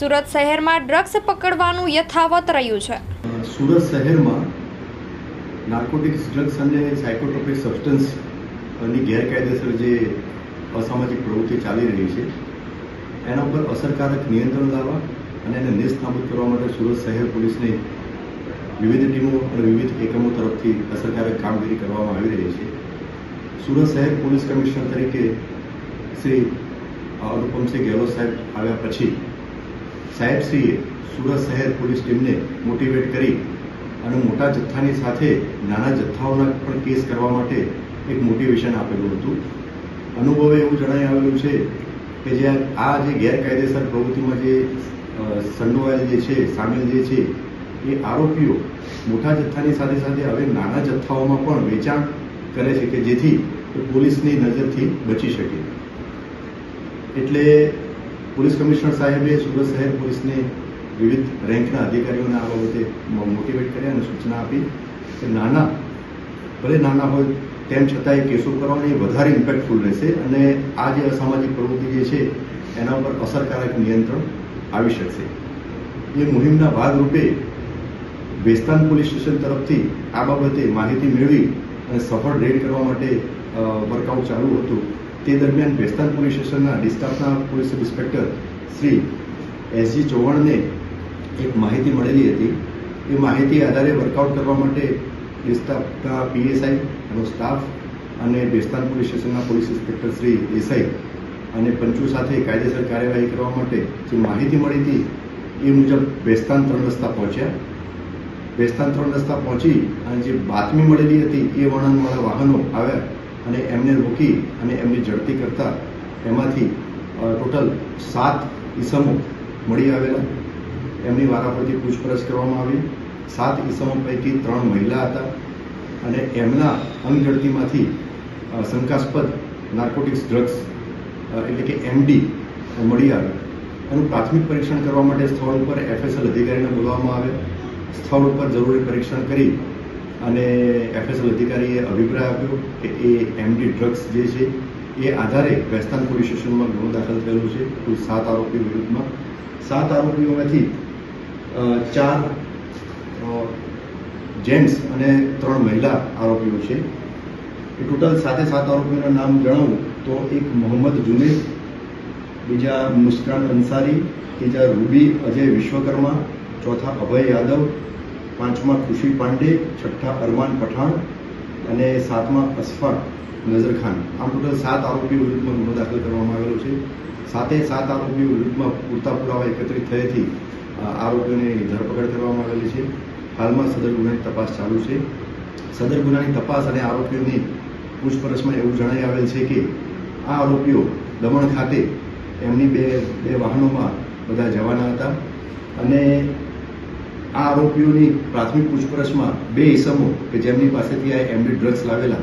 સુરત શહેરમાં ડ્રગ્સ પકડવાનું યથાવત રહ્યું છે. સુરત શહેરમાં નાર્કોટિક્સ ડ્રગ્સ અને સાયકોટ્રોપિક અને ગેરકાયદેસર જે અસામાજિક પ્રવૃત્તિ ચાલી રહી છે, એના ઉપર અસરકારક નિયંત્રણ લાવવા અને એને નેસ્તનાબૂદ કરવા માટે સુરત શહેર પોલીસને વિવિધ ટીમો અને વિવિધ એકમો તરફથી અસરકારક કામગીરી કરવામાં આવી રહી છે. સુરત શહેર પોલીસ કમિશનર તરીકે શ્રી અનુપમસિંહ ગેહલોત સાહેબ આવ્યા પછી સાહેબશ્રીએ સુરત શહેર પોલીસ ટીમને મોટિવેટ કરી અને મોટા જથ્થાની સાથે નાના જથ્થાઓના પણ કેસ કરવા માટે એક મોટિવેશન આપેલું હતું. અનુભવે એવું જણાઈ આવેલું છે કે જે આ જે ગેરકાયદેસર પ્રવૃત્તિમાં જે સંડોવાયેલ જે છે, સામેલ જે છે, એ આરોપીઓ મોટા જથ્થાની સાથે સાથે હવે નાના જથ્થાઓમાં પણ વેચાણ કરે છે કે જેથી પોલીસની નજરથી બચી શકે. એટલે પોલીસ કમિશનર સાહેબે સુરત શહેર પોલીસને વિવિધ રેન્કના અધિકારીઓને આ બાબતે મોટિવેટ કર્યા અને સૂચના આપી કે નાના, ભલે નાના હોય તેમ છતાં એ કેસો કરવાની વધારે ઇમ્પેક્ટફુલ રહેશે અને આ જે અસામાજિક પ્રવૃત્તિ જે છે એના ઉપર અસરકારક નિયંત્રણ આવી શકશે. એ મુહિમના ભાગરૂપે વેસ્તાન પોલીસ સ્ટેશન તરફથી આ બાબતે માહિતી મેળવી અને સફળ રેડ કરવા માટે વર્કઆઉટ ચાલુ હતું. તે દરમિયાન વેસ્તાન પોલીસ સ્ટેશનના ડિસ્ટાફના police sub inspector Shri SG ચૌહાણને એક માહિતી મળેલી હતી. એ માહિતી આધારે વર્કઆઉટ કરવા માટે ડિસ્ટાફના પીએસઆઈ એનો સ્ટાફ અને બેસ્તાન પોલીસ સ્ટેશનના પોલીસ ઇન્સ્પેક્ટર શ્રી દેસાઈ અને પંચુ સાથે કાયદેસર કાર્યવાહી કરવા માટે જે માહિતી મળી હતી એ મુજબ બેસ્તાન ત્રણ રસ્તા પહોંચ્યા. બેસ્તાન ત્રણ રસ્તા પહોંચી અને જે બાતમી મળેલી હતી એ વર્ણનવાળા વાહનો આવ્યા. અને એમને રોકી અને એમની ઝડપી કરતા એમાંથી ટોટલ સાત ઈસમો મળી આવેલા. એમની વારાફરતી પૂછપરછ કરવામાં આવી. સાત ઈસમો પૈકી ત્રણ મહિલા હતા અને એમના અંગઝડતીમાંથી શંકાસ્પદ નાર્કોટિક્સ ડ્રગ્સ એટલે કે એમડી મળી આવે એનું પ્રાથમિક પરીક્ષણ કરવા માટે સ્થળ ઉપર એફએસએલ અધિકારીને બોલાવવામાં આવે સ્થળ ઉપર જરૂરી પરીક્ષણ કરી અને એફએસએલ અધિકારીએ અભિપ્રાય આપ્યો કે એ એમડી ડ્રગ્સ જે છે, એ આધારે વેસ્તાન પોલીસ સ્ટેશનમાં ગુનો દાખલ થયેલો છે. કુલ સાત આરોપીઓ વિરુદ્ધમાં. સાત આરોપીઓમાંથી ચાર જેન્ટ્સ અને ત્રણ મહિલા આરોપીઓ છે. એ ટોટલ સાથે સાત આરોપીઓના નામ જણાવું તો એક મોહમ્મદ જુનેદ, બીજા મુસ્કાન અંસારી, ત્રીજા રૂબી અજય વિશ્વકર્મા, ચોથા અભય યાદવ પાંચમા ખુશી પાંડે, છઠ્ઠા અરમાન પઠાણ અને સાતમા અસફાક નઝરખાન આમ ટોટલ સાત આરોપીઓ વિરુદ્ધમાં ગુનો દાખલ કરવામાં આવેલો છે. સાતે સાત આરોપીઓ વિરુદ્ધમાં પૂરતા પુરાવા એકત્રિત થયેથી આરોપીઓની ધરપકડ કરવામાં આવેલી છે. હાલમાં સદર ગુનાની તપાસ ચાલુ છે. સદર ગુનાની તપાસ અને આરોપીઓની પૂછપરછમાં એવું જણાઈ આવેલ છે કે, આ આરોપીઓ દમણ ખાતે એમની બે બે વાહનોમાં બધા જવાના હતા અને આ આરોપીઓની પ્રાથમિક પૂછપરછમાં બે ઈસમો કે જેમની પાસેથી આ એમડી ડ્રગ્સ લાવેલા,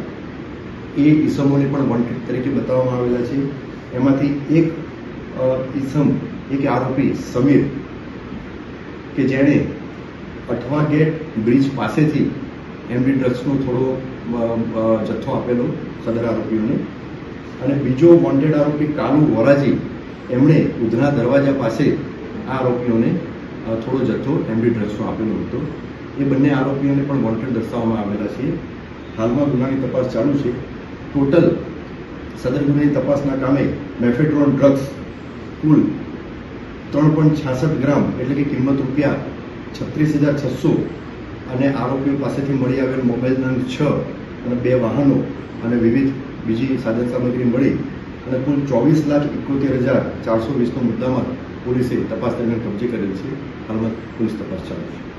એ ઈસમોને પણ વોન્ટેડ તરીકે બતાવવામાં આવેલા છે. એમાંથી એક ઇસમ એક આરોપી સમીર, કે જેણે અઠવા ગેટ બ્રિજ પાસેથી એમડી ડ્રગ્સનો થોડો જથ્થો આપેલો સદર આરોપીઓને. અને બીજો વોન્ટેડ આરોપી કાલુ વોરાજી, એમણે ઉધના દરવાજા પાસે આ આરોપીઓને થોડો જથ્થો એમડી ડ્રગ્સનો આપેલો હતો. એ બંને આરોપીઓને પણ વોન્ટેડ દર્શાવવામાં આવેલા છે. હાલમાં ગુનાની તપાસ ચાલુ છે. ટોટલ સદર ગુનાની તપાસના કામે મેફેટ્રોન ડ્રગ્સ કુલ ત્રણ પોઈન્ટ છાસઠ ગ્રામ, એટલે કે કિંમત રૂપિયા છત્રીસ હજાર છસો અને આરોપીઓ પાસેથી મળી આવેલ મોબાઈલ નંબર છ અને બે વાહનો અને વિવિધ બીજી સાધન સામગ્રી મળી અને કુલ ચોવીસ લાખ એકોતેર હજાર ચારસો વીસનો મુદ્દામાં પોલીસે તપાસ દરમિયાન કબજે કરેલ છે. હાલમાં પોલીસ તપાસ ચાલુ છે.